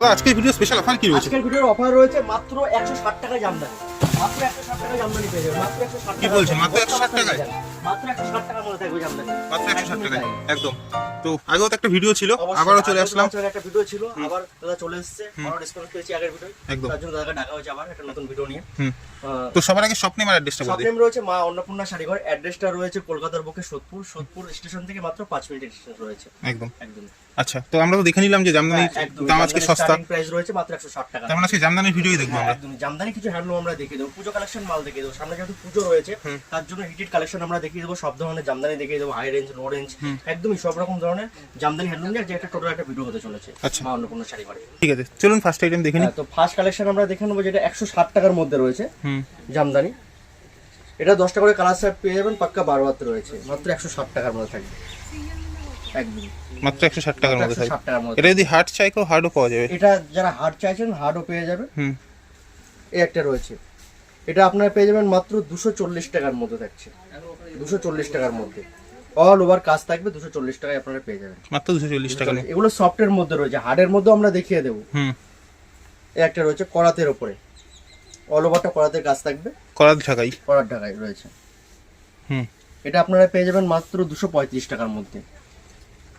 আজকের video special offer কি রয়েছে? আজকের ভিডিওর অফার রয়েছে মাত্র একশো ষাট টাকা জামদানি। কি বলছেন? মাত্র 160 টাকায়? মাত্র একশো ষাট মাত্র একশো টাকায়? একদম। তো আগেও তো একটা ভিডিও ছিল আবারও চলে আসলাম। একটা ভিডিও ছিল আবার দাদা চলে এসেছে আরও রেসপন্স পেয়েছি আগের ভিডিও একদম। তার জন্য দাদাকে ডাকা হয়েছে আবার একটা নতুন ভিডিও নিয়ে। তো সবার আগে স্বপ্নে আমার অ্যাড্রেসটা বলে দিন রয়েছে মা অন্নপূর্ণা শাড়িঘর অ্যাড্রেসটা রয়েছে কলকাতার বুকে সোদপুর সোদপুর স্টেশন থেকে মাত্র পাঁচ ডিস্টেন্স রয়েছে। একদম। একদম। আচ্ছা তো আমরা তো দেখে নিলাম যে জামদানি হ্যাঁ, দাম আজকে সস্তা। প্রাইস রয়েছে মাত্র টাকা। তার মানে আজকে জামদানির ভিডিওই দেখব আমরা। একদম। জামদানি কিছু হ্যান্ডলুম আমরা দেখিয়ে দেবো। পুজো কালেকশন মাল দেখিয়ে দেবো। সামনে যেহেতু পুজো রয়েছে তার জন্য হিটেড কালেকশন আমরা দেখিয়ে দেবো। সব ধরনের জামদানি দেখিয়ে দেবো। হাই রেঞ্জ লো রেঞ্জ একদমই সব রকম ধরনের জামদানি হ্যান্ডলুম যে একটা টোটাল একটা ভিডিও হতে চলেছে আচ্ছা। মা অন্নপূর্ণা শাড়ি ঘরে। ঠিক আছে চলুন ফার্স্ট আইটেম দেখে হ্যাঁ, তো ফার্স্ট কালেকশন আমরা দেখে নেব যেটা একশো ষাট টাকার মধ্যে রয়েছে জামদানি। এটা দশটা করে কালার সেট পেয়ে যাবেন পাক্কা বারো হাত রয়েছে। মাত্র একশো ষাট টাকার মধ্যে থাকবে। একদম মাত্র একশো ষাট টাকার মধ্যে থাকবে ষাট টাকার মধ্যে। এটা যদি হার্ড চাই কেউ হার্ডও পাওয়া যাবে। এটা যারা হার্ড চাইছেন হার্ডও পেয়ে যাবে হুম। এই একটা রয়েছে। এটা আপনারা পেয়ে যাবেন মাত্র দুশো চল্লিশ টাকার মধ্যে থাকছে। দুশো চল্লিশ টাকার মধ্যে। অল ওভার কাজ থাকবে দুশো চল্লিশ টাকায় আপনারা পেয়ে যাবেন। মাত্র দুশো চল্লিশ টাকা এগুলো সফটের মধ্যে রয়েছে হার্ডের মধ্যেও আমরা দেখিয়ে দেবো। একটা রয়েছে করাতের ওপরে অল ওভারটা করাতের কাজ থাকবে। করার ঢাকাই। করার ঢাকায় রয়েছে। হুম। এটা আপনারা পেয়ে যাবেন মাত্র দুশো পঁয়ত্রিশ টাকার মধ্যে।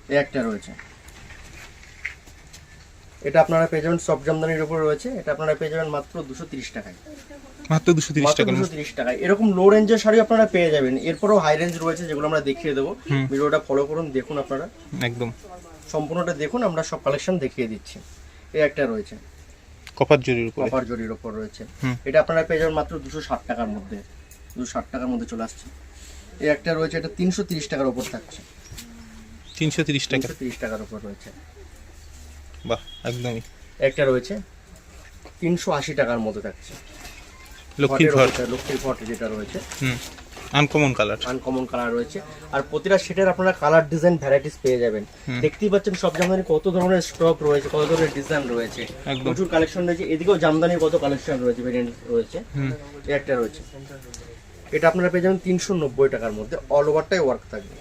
এই একটা রয়েছে। এটা আপনারা পেয়ে যাবেন সব জামদানির উপর রয়েছে। এটা আপনারা পেয়ে যাবেন মাত্র দুশো তিরিশ টাকায়। মাত্র দুশো তিরিশ দুশো তিরিশ টাকায়। এরকম লো রেঞ্জের শাড়ি আপনারা পেয়ে যাবেন। এরপরেও হাই রেঞ্জ রয়েছে যেগুলো আমরা দেখিয়ে দেবো। ভিডিওটা ফলো করুন দেখুন আপনারা। একদম। সম্পূর্ণটা দেখুন আমরা সব কালেকশন দেখিয়ে দিচ্ছি। এই একটা রয়েছে। কপার জরির উপরে। কপার জরির ওপর রয়েছে। এটা আপনারা পেয়ে যাবেন মাত্র দুশো ষাট টাকার মধ্যে। দুশো ষাট টাকার মধ্যে চলে আসছে। এই একটা রয়েছে এটা তিনশো তিরিশ টাকার ওপর থাকছে। তিনশো তিরিশ টাকা। তিরিশ টাকার ওপর রয়েছে। বাহ একদমই। একটা রয়েছে তিনশো আশি টাকার মধ্যে থাকছে। লক্ষ্মীর ঘর। লক্ষ্মীর ঘট যেটা রয়েছে। হুম আনকমন কালার আনকমন কালার রয়েছে। আর প্রতিটা সেটের আপনারা কালার ডিজাইন ভ্যারাইটিস পেয়ে যাবেন। দেখতেই পাচ্ছেন সব জামদানি কত ধরনের স্টক রয়েছে কত ধরনের ডিজাইন রয়েছে। প্রচুর কালেকশন রয়েছে। এদিকেও জামদানির কত কালেকশন রয়েছে ভেরিয়েন্ট রয়েছে। একটা রয়েছে। এটা আপনারা পেয়ে যাবেন তিনশো নব্বই টাকার মধ্যে। অল ওভারটাই ওয়ার্ক থাকবে।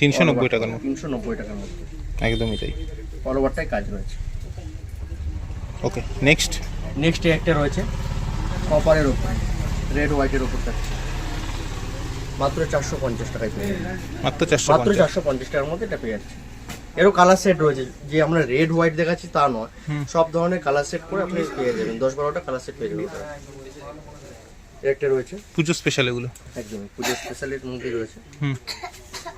তিনশো নব্বই টাকার মধ্যে। তিনশো নব্বই টাকার মধ্যে। একদমই তাই। অল ওভারটাই কাজ রয়েছে। ওকে নেক্সট নেক্সট একটা রয়েছে কপারের ওপর রেড হোয়াইটের ওপর থাকছে মাত্র চারশো পঞ্চাশ টাকায় পেয়ে মাত্র চারশো মাত্র চারশো পঞ্চাশ টাকার মধ্যে এটা পেয়ে যাচ্ছে এরও কালার সেট রয়েছে যে আমরা রেড হোয়াইট দেখাচ্ছি তা নয়। সব ধরনের কালার সেট করে আপনি পেয়ে যাবেন। দশ বারোটা কালার সেট পেয়ে যাবেন। একটা রয়েছে। পুজো স্পেশাল এগুলো। একদমই পুজো স্পেশালির মধ্যে রয়েছে।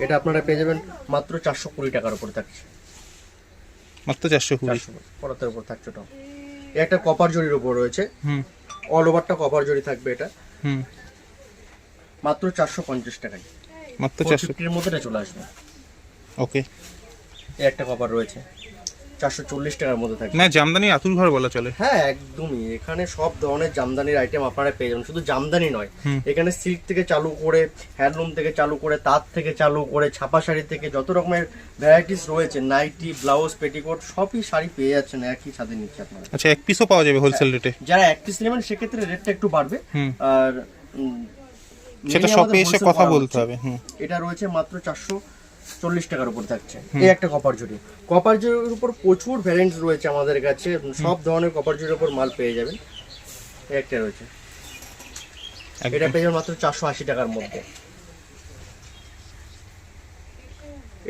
এটা আপনারা পেয়ে যাবেন মাত্র চারশো কুড়ি টাকার উপর থাকছে। মাত্র চারশো কুড়ি। পড়াতের উপর থাকছে ওটাও। এ একটা কপার জরির উপর রয়েছে। হুম। অল ওভারটা কপার জরি থাকবে এটা। হুম। মাত্র চারশো পঞ্চাশ টাকায়। মাত্র চারশো মধ্যে চলে আসবে। ওকে একটা কপার রয়েছে। চারশো চল্লিশ টাকার মধ্যে থাকবে না জামদানি আতুর ঘর বলা চলে। হ্যাঁ একদমই। এখানে সব ধরনের জামদানির আইটেম আপনারা পেয়ে যাবেন। শুধু জামদানি নয় এখানে সিল্ক থেকে চালু করে হ্যান্ডলুম থেকে চালু করে তাঁত থেকে চালু করে ছাপা শাড়ি থেকে যত রকমের ভ্যারাইটিস রয়েছে নাইটি ব্লাউজ পেটিকোট সবই শাড়ি পেয়ে যাচ্ছেন একই ছাদের নিচে আপনারা। আচ্ছা এক পিসও পাওয়া যাবে হোলসেল রেটে যারা এক পিস নেবেন সেক্ষেত্রে রেটটা একটু বাড়বে। আর সেটা শপে এসে কথা বলতে হবে এটা রয়েছে মাত্র চারশো চল্লিশ টাকার উপর থাকছে। এই একটা কপার জুড়ি কপার জুড়ির উপর প্রচুর ভ্যারিয়েন্টস রয়েছে আমাদের কাছে। সব ধরনের কপার জুড়ির উপর মাল পেয়ে যাবেন। এই একটা রয়েছে। এটা পেয়ে যাবেন মাত্র চারশো আশি টাকার মধ্যে।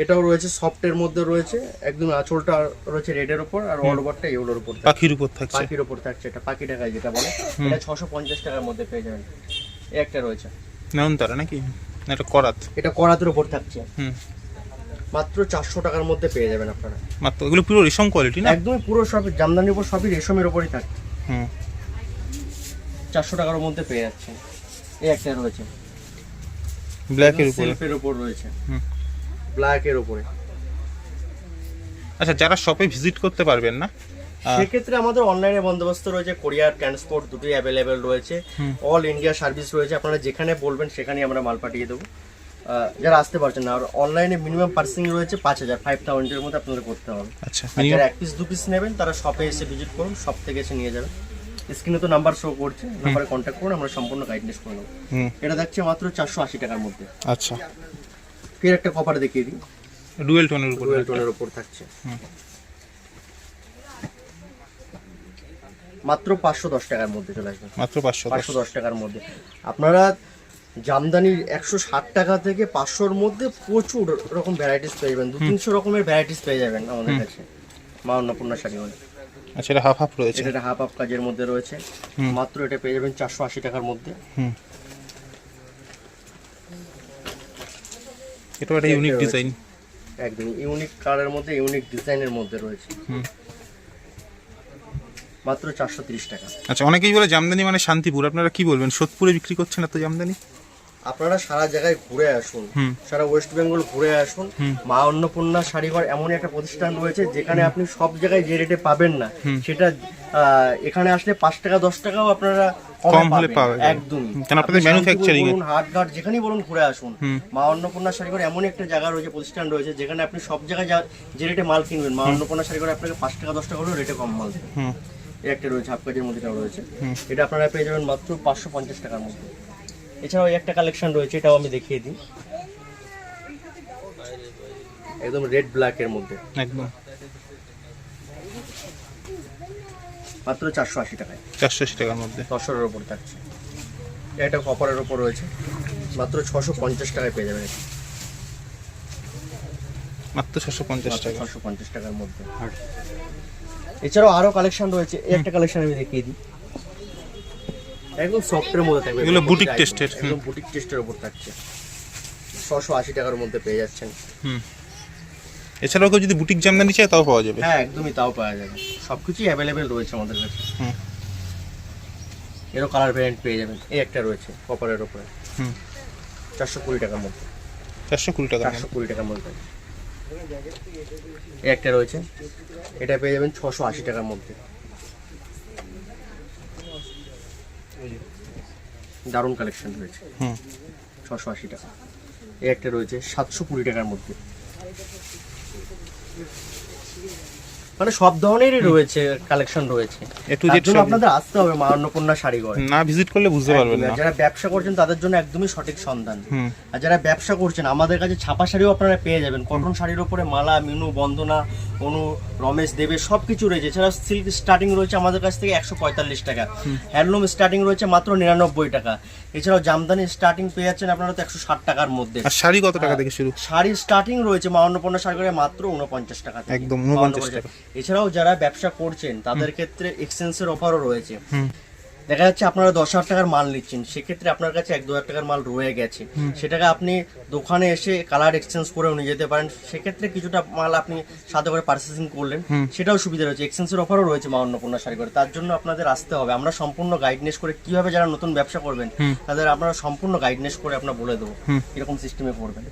এটাও রয়েছে সফটের মধ্যে রয়েছে। একদম আঁচলটা রয়েছে রেডের উপর আর অল ওভারটা এগুলোর উপর পাখির উপর থাকছে। পাখির উপর থাকছে এটা পাখি টাকায় যেটা বলে। এটা ছশো পঞ্চাশ টাকার মধ্যে পেয়ে যাবেন। এই একটা রয়েছে। নয়নতারা নাকি? এটা করাত। এটা করাতের উপর থাকছে। হুম। মাত্র চারশো টাকার মধ্যে পেয়ে যাবেন আপনারা। মাত্র এগুলো পুরো রেশম কোয়ালিটি না? একদমই পুরো সব জামদানির উপর সবই রেশমের উপরই থাকে। হুম। চারশো টাকার মধ্যে পেয়ে যাচ্ছে এই একটা রয়েছে। ব্ল্যাকের উপরে। সেলফের উপর রয়েছে। হুম। ব্ল্যাকের উপরে। আচ্ছা যারা শপে ভিজিট করতে পারবেন না সেক্ষেত্রে আমাদের অনলাইনে বন্দোবস্ত রয়েছে কোরিয়ার ট্রান্সপোর্ট দুটোই অ্যাভেলেবেল রয়েছে। অল ইন্ডিয়া সার্ভিস রয়েছে। আপনারা যেখানে বলবেন সেখানেই আমরা মাল পাঠিয়ে দেবো। যারা আসতে পারছেন না আর অনলাইনে মিনিমাম পার্সিং রয়েছে পাঁচ হাজার ফাইভ থাউজেন্ডের মধ্যে আপনাদের করতে হবে। আচ্ছা যারা এক পিস দু পিস নেবেন তারা শপে এসে ভিজিট করুন শপ থেকে এসে নিয়ে যাবেন। স্ক্রিনে তো নাম্বার শো করছে নাম্বারে কন্ট্যাক্ট করুন আমরা সম্পূর্ণ গাইডনেস করে নেব। এটা দেখছি মাত্র চারশো আশি টাকার মধ্যে। আচ্ছা। ফের একটা কভার দেখিয়ে দিই। ডুয়েল টোনের উপর ডুয়েল টোনের উপর থাকছে। মাত্র পাঁচশো দশ টাকার মধ্যে চলে আসবে। মাত্র পাঁচশো পাঁচশো দশ টাকার মধ্যে। আপনারা জামদানির একশো ষাট টাকা থেকে পাঁচশোর মধ্যে প্রচুর রকম ভ্যারাইটিস পেয়ে যাবেন। দু তিনশো রকমের ভ্যারাইটিস পেয়ে যাবেন আমাদের কাছে। মা অন্নপূর্ণা শাড়ি হলে আচ্ছা এটা হাফ হাফ রয়েছে। এটা হাফ হাফ কাজের মধ্যে রয়েছে। মাত্র এটা পেয়ে যাবেন চারশো আশি টাকার মধ্যে। এটা একটা ইউনিক ডিজাইন একদম ইউনিক কালারের মধ্যে ইউনিক ডিজাইনের মধ্যে রয়েছে। মাত্র চারশো তিরিশ টাকা। আচ্ছা অনেকেই বলে জামদানি মানে শান্তিপুর। আপনারা কি বলবেন? সোদপুরে বিক্রি করছেন এত জামদানি? আপনারা সারা জায়গায় ঘুরে আসুন সারা ওয়েস্ট বেঙ্গল ঘুরে আসুন। মা অন্নপূর্ণা শাড়িঘর এমন একটা প্রতিষ্ঠান রয়েছে যেখানে আপনি সব জায়গায় যে রেটে পাবেন না সেটা এখানে আসলে পাঁচ টাকা দশ টাকাও আপনারা কম হলে যাবে। একদমই। কেন আপনাদের আপনি শান্তিপুর বলুন, হাটঘাট যেখানেই বলুন ঘুরে আসুন। মা অন্নপূর্ণা শাড়িঘর এমন একটা জায়গা রয়েছে প্রতিষ্ঠান রয়েছে যেখানে আপনি সব জায়গায় যা- রেটে মাল কিনবেন মা অন্নপূর্ণা শাড়িঘরে আপনাকে পাঁচ টাকা দশ টাকা হলেও রেটে কম মাল দেবে। একটা রয়েছে হাফ কাজের মধ্যে রয়েছে। এটা আপনারা পেয়ে যাবেন মাত্র পাঁচশো পঞ্চাশ টাকার মধ্যে। এছাড়াও একটা কালেকশন রয়েছে এটাও আমি দেখিয়ে দিই। একদম রেড ব্ল্যাক এর মধ্যে। একদম। মাত্র চারশো আশি টাকায়। চারশো আশি টাকার মধ্যে। দশরের ওপর থাকছে। এটা কপারের ওপর রয়েছে। মাত্র ছশো পঞ্চাশ টাকায় পেয়ে যাবেন এটা। মাত্র ছশো পঞ্চাশ টাকা ছশো পঞ্চাশ টাকার মধ্যে। এছাড়াও আরও কালেকশন রয়েছে এই একটা কালেকশন আমি দেখিয়ে দিই। একদম সফটের মধ্যে থাকবে। এগুলো বুটিক টেস্টের, একদম বুটিক টেস্টের উপর থাকছে। ছশো আশি টাকার মধ্যে পেয়ে যাচ্ছেন। হুম। এছাড়াও কেউ যদি বুটিক জামদানি চায় তাও পাওয়া যাবে। হ্যাঁ একদমই তাও পাওয়া যাবে। সবকিছুই অ্যাভেলেবেল রয়েছে আমাদের কাছে। হুম। এরও কালার ভ্যারিয়েন্ট পেয়ে যাবেন। এই একটা রয়েছে কপারের উপরে। হুম। চারশো কুড়ি টাকার মধ্যে। চারশো কুড়ি টাকা চারশো কুড়ি টাকার মধ্যে। এই একটা রয়েছে। এটা পেয়ে যাবেন ছশো আশি টাকার মধ্যে। দারুণ কালেকশন রয়েছে হুম। ছশো আশি টাকা। এই একটা রয়েছে সাতশো কুড়ি টাকার মধ্যে। মানে সব ধরনেরই রয়েছে কালেকশন রয়েছে। এ টু জেড সব আপনাদের আসতে হবে মা অন্নপূর্ণা শাড়িঘর না ভিজিট করলে বুঝতে পারবেন না। যারা ব্যবসা করছেন তাদের জন্য একদমই সঠিক সন্ধান। আর যারা ব্যবসা করছেন আমাদের কাছে ছাপা শাড়িও আপনারা পেয়ে যাবেন। কটন শাড়ির ওপরে মালা মিনু বন্দনা অনু রমেশ দেবের সব কিছু রয়েছে। এছাড়া সিল্ক স্টার্টিং রয়েছে আমাদের কাছ থেকে একশো পঁয়তাল্লিশ টাকা। হ্যান্ডলুম স্টার্টিং রয়েছে মাত্র নিরানব্বই টাকা। এছাড়াও জামদানি স্টার্টিং পেয়ে যাচ্ছেন আপনারা তো একশো ষাট টাকার মধ্যে। আর শাড়ি কত টাকা থেকে শুরু? শাড়ির স্টার্টিং রয়েছে মা অন্নপূর্ণা শাড়ি মাত্র উনপঞ্চাশ টাকা একদম, 52 49 টাকা। এছাড়াও যারা ব্যবসা করছেন তাদের ক্ষেত্রে এক্সচেঞ্জের অফারও রয়েছে। দেখা যাচ্ছে আপনারা দশ হাজার টাকার মাল নিচ্ছেন সেক্ষেত্রে আপনার কাছে এক দু হাজার টাকার মাল রয়ে গেছে। সেটাকে আপনি দোকানে এসে কালার এক্সচেঞ্জ করেও নিয়ে যেতে পারেন। সেক্ষেত্রে কিছুটা মাল আপনি সাথে করে পার্সেসিং করলেন সেটাও সুবিধা রয়েছে। এক্সচেঞ্জের অফারও রয়েছে মা অন্নপূর্ণা শাড়ি করে তার জন্য আপনাদের আসতে হবে। আমরা সম্পূর্ণ গাইডনেস করে কীভাবে যারা নতুন ব্যবসা করবেন তাদের আপনারা সম্পূর্ণ গাইডনেস করে আপনার বলে দেবো এরকম সিস্টেমে করবেন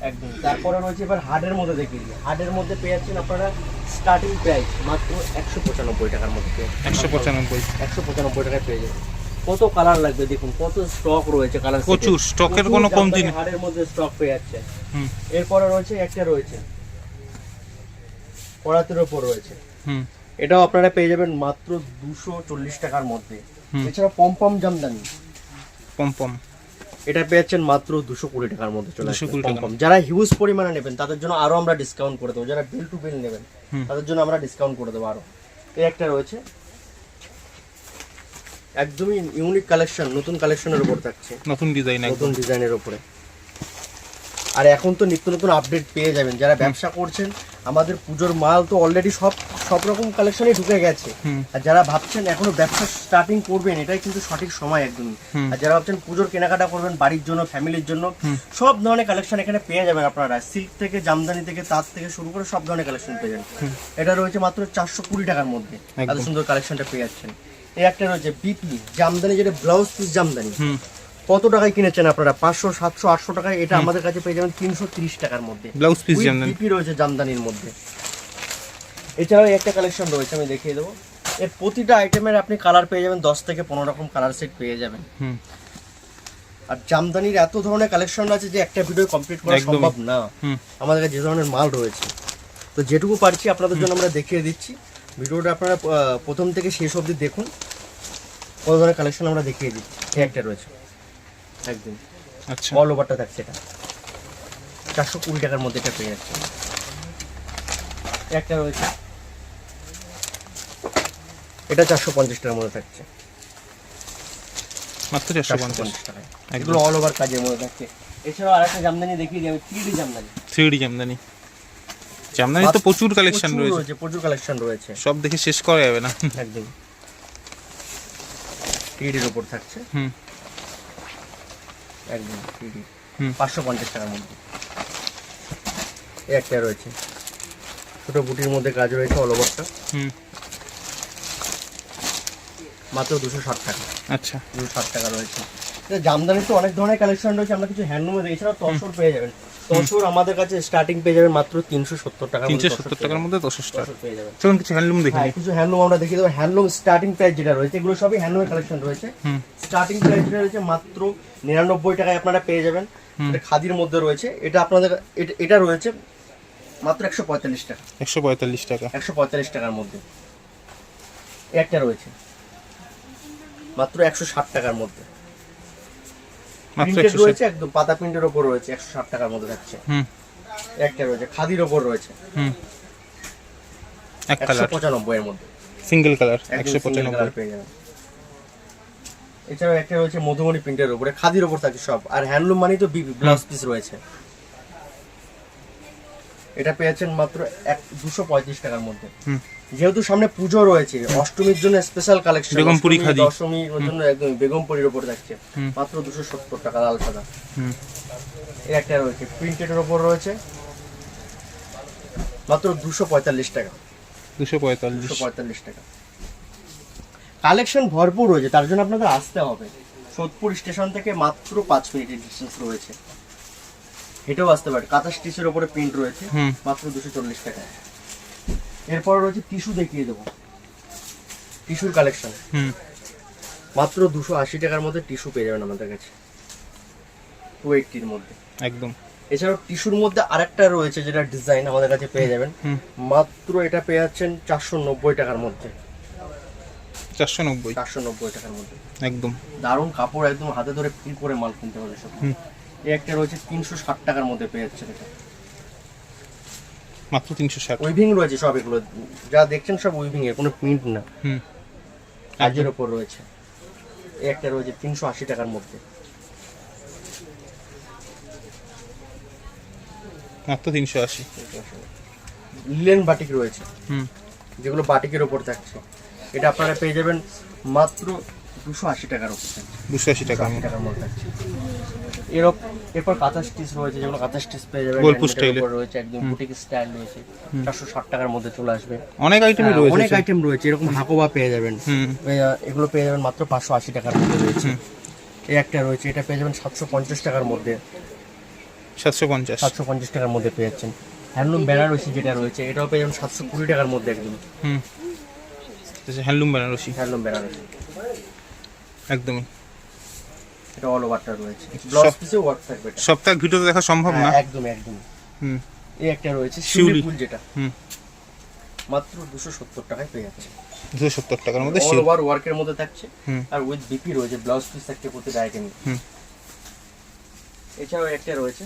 একদম। তারপরে রয়েছে এবার হার্ডের মধ্যে দেখে দেখি হার্ডের মধ্যে পেয়ে যাচ্ছেন আপনারা স্টার্টিং প্রাইস মাত্র একশো পঁচানব্বই টাকার মধ্যে একশো পঁচানব্বই। একশো পঁচানব্বই টাকায় পেয়ে যাবেন কত কালার লাগবে দেখুন কত স্টক রয়েছে কালার প্রচুর, স্টকের কোনো কমতি নেই। হাড়ের মধ্যে স্টক পেয়ে যাচ্ছে হুম। এরপরে রয়েছে একটা রয়েছে। করাতের ওপর রয়েছে। হুম। এটাও আপনারা পেয়ে যাবেন মাত্র দুশো চল্লিশ টাকার মধ্যে। এছাড়া পমপম জামদানি। পম পম। এটা পেয়ে যাচ্ছেন মাত্র দুশো কুড়ি টাকার মধ্যে চলে আসবে 220 যারা হিউজ পরিমাণে নেবেন তাদের জন্য আরও আমরা ডিসকাউন্ট করে দেবো। যারা বিল টু বিল নেবেন তাদের জন্য আমরা ডিসকাউন্ট করে দেবো আরও। এই একটা রয়েছে। একদমই ইউনিক কালেকশন নতুন কালেকশনের উপর থাকছে। নতুন ডিজাইন নতুন ডিজাইনের উপরে। আর এখন তো নিত্য নতুন আপডেট পেয়ে যাবেন। যারা ব্যবসা করছেন আমাদের পুজোর মাল তো অলরেডি সব সব রকম কালেকশনই ঢুকে গেছে। আর যারা ভাবছেন এখনও ব্যবসা স্টার্টিং করবেন এটাই কিন্তু সঠিক সময় একদমই। আর যারা ভাবছেন পুজোর কেনাকাটা করবেন বাড়ির জন্য ফ্যামিলির জন্য সব ধরনের কালেকশন এখানে পেয়ে যাবেন আপনারা। সিল্ক থেকে জামদানি থেকে তাঁত থেকে শুরু করে সব ধরনের কালেকশন পেয়ে যাবেন। এটা রয়েছে মাত্র চারশো কুড়ি টাকার মধ্যে। এত। সুন্দর কালেকশনটা পেয়ে যাচ্ছেন। এই একটা রয়েছে বিপি জামদানি যেটা ব্লাউজ পিস জামদানি। কত টাকায় কিনেছেন আপনারা? পাঁচশো সাতশো আটশো টাকায় এটা আমাদের কাছে পেয়ে যাবেন তিনশো তিরিশ টাকার মধ্যে। Blouse piece jamdani. রয়েছে জামদানির মধ্যে। এছাড়াও একটা কালেকশন রয়েছে আমি দেখিয়ে দেবো। এর প্রতিটা আইটেমের আপনি কালার পেয়ে যাবেন দশ থেকে পনেরো রকম কালার সেট পেয়ে যাবেন। হুম। আর জামদানির এত ধরনের কালেকশন আছে যে একটা ভিডিও কমপ্লিট করা সম্ভব না। হুম। আমাদের কাছে যে ধরনের মাল রয়েছে। তো যেটুকু পারছি আপনাদের জন্য আমরা দেখিয়ে দিচ্ছি। ভিডিওটা আপনারা প্রথম থেকে শেষ অবধি দেখুন। কত ধরনের কালেকশন আমরা দেখিয়ে দিচ্ছি। একটা রয়েছে। একদম। আচ্ছা। অল ওভারটা থাকছে এটা। চারশো কুড়ি টাকার মধ্যে এটা পেয়ে যাচ্ছে একটা রয়েছে। এটা চারশো পঞ্চাশ টাকার মধ্যে থাকছে। মাত্র চারশো পঞ্চাশ। টাকায়। এগুলো অল ওভার কাজের মধ্যে থাকছে। এছাড়াও আরেকটা জামদানি দেখিয়ে দিই আমি three D jamdani. Three D jamdani. Jamdani তো প্রচুর কালেকশন রয়েছে। প্রচুর কালেকশন রয়েছে। সব দেখে শেষ করা যাবে না। একদম। থ্রিডির ওপর থাকছে। হুম। একদম থ্রিডি হুম। পাঁচশো পঞ্চাশ টাকার মধ্যে। একটা রয়েছে। ছোটো বুটির মধ্যে কাজ রয়েছে অল ওভারটা হুম। মাত্র দুশো ষাট টাকা। আচ্ছা। দুশো ষাট টাকা রয়েছে। এটা জামদানির তো অনেক ধরনের কালেকশন রয়েছে আমরা কিছু হ্যান্ডলুমে এছাড়াও তসর পেয়ে যাবেন। তসর আমাদের কাছে স্টার্টিং পেয়ে যাবেন মাত্র তিনশো সত্তর টাকা তিনশো সত্তর টাকার মধ্যে স্টার পেয়ে যাবেন। চলুন কিছু হ্যান্ডলুম দেখে কিছু হ্যান্ডলুম আমরা দেখিয়ে দেবো। হ্যান্ডলুম স্টার্টিং প্রাইস যেটা রয়েছে এগুলো সবই হ্যান্ডলুমের কালেকশন রয়েছে। স্টার্টিং প্রাইস যেটা রয়েছে মাত্র নিরানব্বই টাকায় আপনারা পেয়ে যাবেন। এটা খাদির মধ্যে রয়েছে। এটা আপনাদের এটা- রয়েছে মাত্র একশো পঁয়তাল্লিশ টাকা। একশো পঁয়তাল্লিশ টাকা। একশো পঁয়তাল্লিশ টাকার মধ্যে। একটা রয়েছে। মাত্র একশো ষাট টাকার মধ্যে। রয়েছে একদম পাতা প্রিন্টের ওপর রয়েছে একশো ষাট টাকার মধ্যে থাকছে। একটা রয়েছে খাদির ওপর রয়েছে। একশো পঁচানব্বই এর মধ্যে। সিঙ্গেল কালার একশো পঁচানব্বই। পেয়ে যাবেন। এছাড়াও একটা রয়েছে মধুমণি প্রিন্টের উপরে খাদির ওপর থাকে সব। আর হ্যান্ডলুম মানেই তো ব্লাউজ পিস রয়েছে। এটা পেয়েছেন মাত্র এক দুশো পঁয়ত্রিশ টাকার মধ্যে। যেহেতু সামনে পুজো রয়েছে অষ্টমীর জন্য স্পেশাল কালেকশন বেগমপুরি খাদি। দশমীর জন্য একদম বেগমপুরির ওপর থাকছে। মাত্র দুশো সত্তর টাকা লাল সাদা। হুম। এর একটা রয়েছে প্রিন্টেডের ওপর রয়েছে। মাত্র দুশো পঁয়তাল্লিশ টাকা। দুশো পঁয়তাল্লিশ। পঁয়তাল্লিশ টাকা। কালেকশন ভরপুর রয়েছে তার জন্য আপনাদের আসতে হবে। সোদপুর স্টেশন থেকে মাত্র পাঁচ মিনিটের ডিস্টেন্স রয়েছে। হেঁটেও আসতে পারে। কাঁথা স্টিচের ওপরে প্রিন্ট রয়েছে। মাত্র দুশো চল্লিশ টাকা। এরপর রয়েছে টিস্যু দেখিয়ে দেবো। টিস্যুর কালেকশন হুম। মাত্র দুশো আশি টাকার মধ্যে টিস্যু পেয়ে যাবেন আমাদের কাছে। টু এইটটির মধ্যে। একদম। এছাড়াও টিস্যুর মধ্যে আরেকটা রয়েছে যেটা ডিজাইন আমাদের কাছে পেয়ে যাবেন। মাত্র এটা পেয়ে যাচ্ছেন চারশো নব্বই টাকার মধ্যে। চারশো নব্বই। চারশো নব্বই টাকার মধ্যে। একদম। দারুণ কাপড় একদম হাতে ধরে ফিল করে মাল কিনতে হবে সব এই একটা রয়েছে তিনশো ষাট টাকার মধ্যে পেয়ে যাচ্ছে এটা। মাত্র তিনশো ষাট। উইভিং রয়েছে সব এগুলো। যা দেখছেন সব উইভিং এর কোনো প্রিন্ট না। হুম। কাজের ওপর রয়েছে। এই একটা রয়েছে তিনশো আশি টাকার মধ্যে। মাত্র তিনশো আশি। লিলেন বাটিক রয়েছে। হুম। যেগুলো বাটিকের ওপর থাকছে। এটা আপনারা পেয়ে যাবেন মাত্র দুশো আশি টাকার থাকছে দুশো আশি টাকা টাকার মধ্যে থাকছে। এরপ এরপর কাঁথা স্টিচ রয়েছে যেগুলো কাঁথা স্টিচ পেয়ে যাবেন বোলপুর। ওপর রয়েছে একদম বুটিক স্টাইল রয়েছে। চারশো ষাট টাকার মধ্যে চলে আসবে। অনেক আইটেমই হ্যাঁ, অনেক আইটেম রয়েছে এরকম হাকোবা পেয়ে যাবেন। এগুলো পেয়ে যাবেন মাত্র পাঁচশো আশি টাকার মধ্যে রয়েছে। এই একটা রয়েছে এটা পেয়ে যাবেন সাতশো পঞ্চাশ টাকার মধ্যে। সাতশো পঞ্চাশ। সাতশো পঞ্চাশ টাকার মধ্যে পেয়ে যাচ্ছেন। হ্যান্ডলুম বেনারসি যেটা রয়েছে এটাও পেয়ে যাবেন সাতশো কুড়ি টাকার মধ্যে একদম। হুম। হ্যান্ডলুম বেনারসি হ্যান্ডলুম বেনারসি একদমই। এটা অল ওভারটা রয়েছে। ব্লাউজ পিসে ওয়ার্ক থাকবে সপ্তাহ ভিডিওতে দেখা সম্ভব না? হ্যাঁ, একদম একদম হুম। এই একটা রয়েছে শিউলি। ফুল যেটা। হুম। মাত্র দুশো সত্তর টাকায় পেয়ে যাচ্ছে। দুশো সত্তর টাকার মধ্যে অল ওভার ওয়ার্কের মধ্যে থাকছে। আর উইথ বিপি রয়েছে ব্লাউজ পিস থাকছে প্রতিটা আইটেমে হুম। এছাড়াও একটা রয়েছে।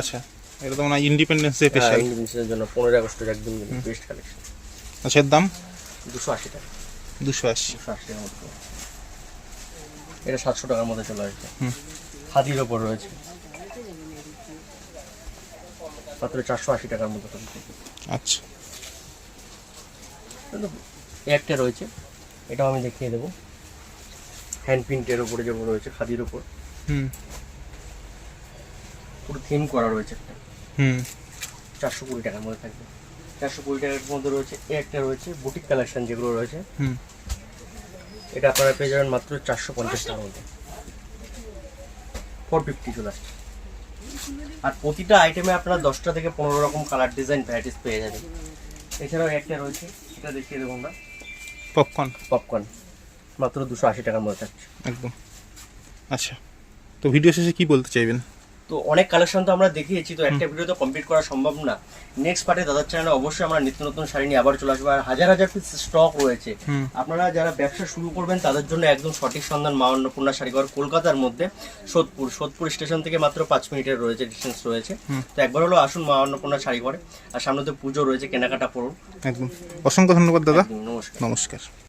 আচ্ছা এটা তো মনে ইন্ডিপেন্ডেন্স ডে স্পেশাল ইন্ডিপেন্ডেন্সের জন্য পনেরোই আগস্টের একদম বেস্ট কালেকশন আচ্ছা এর দাম? দুশো আশি টাকা। দুশো আশি। দুশো আশি টাকার মধ্যে। এটা সাতশো টাকার মধ্যে চলে আসবে। খাদির ওপর রয়েছে। মাত্র চারশো আশি টাকার মধ্যে আচ্ছা। একটা রয়েছে। এটাও আমি দেখিয়ে দেবো। হ্যান্ড প্রিন্টের ওপরে যেগুলো রয়েছে খাদির ওপর হুম। পুরো থিম করা রয়েছে একটা। হুম। চারশো কুড়ি টাকার মধ্যে থাকবে। চারশো কুড়ি টাকার মধ্যে রয়েছে একটা রয়েছে বুটিক কালেকশন যেগুলো রয়েছে। হুম। এটা আপনারা পেয়ে যাবেন মাত্র চারশো পঞ্চাশ টাকার মধ্যে। ফোর ফিফটি চলে আসছে আর প্রতিটা আইটেমে আপনারা দশটা থেকে পনেরো রকম কালার ডিজাইন ভ্যারাইটিস পেয়ে যাবেন। এছাড়াও একটা রয়েছে এটা দেখিয়ে দেবো আমরা। পপকর্ন পপকর্ন মাত্র দুশো আশি টাকার মধ্যে থাকছে। একদম। আচ্ছা। তো ভিডিও শেষে কি বলতে চাইবেন? তো অনেক কালেকশন তো আমরা দেখিয়েছি তো একটা ভিডিও তো কমপ্লিট করা সম্ভব না। নেক্সট পার্টে দাদার চ্যানেলে অবশ্যই আমরা নিত্য নতুন শাড়ি নিয়ে আবার চলে আসব। আর হাজার হাজার পিস স্টক রয়েছে। আপনারা যারা ব্যবসা শুরু করবেন তাদের জন্য একদম সঠিক সন্ধান মা অন্নপূর্ণা শাড়িঘর কলকাতার মধ্যে সোদপুর। সোদপুর স্টেশন থেকে মাত্র পাঁচ মিনিটের রয়েছে ডিস্টেন্স রয়েছে। তো একবার হলো আসুন মা অন্নপূর্ণা শাড়িঘরে। আর সামনে তো পুজো রয়েছে কেনাকাটা করুন। একদম। অসংখ্য ধন্যবাদ দাদা। নমস্কার। নমস্কার।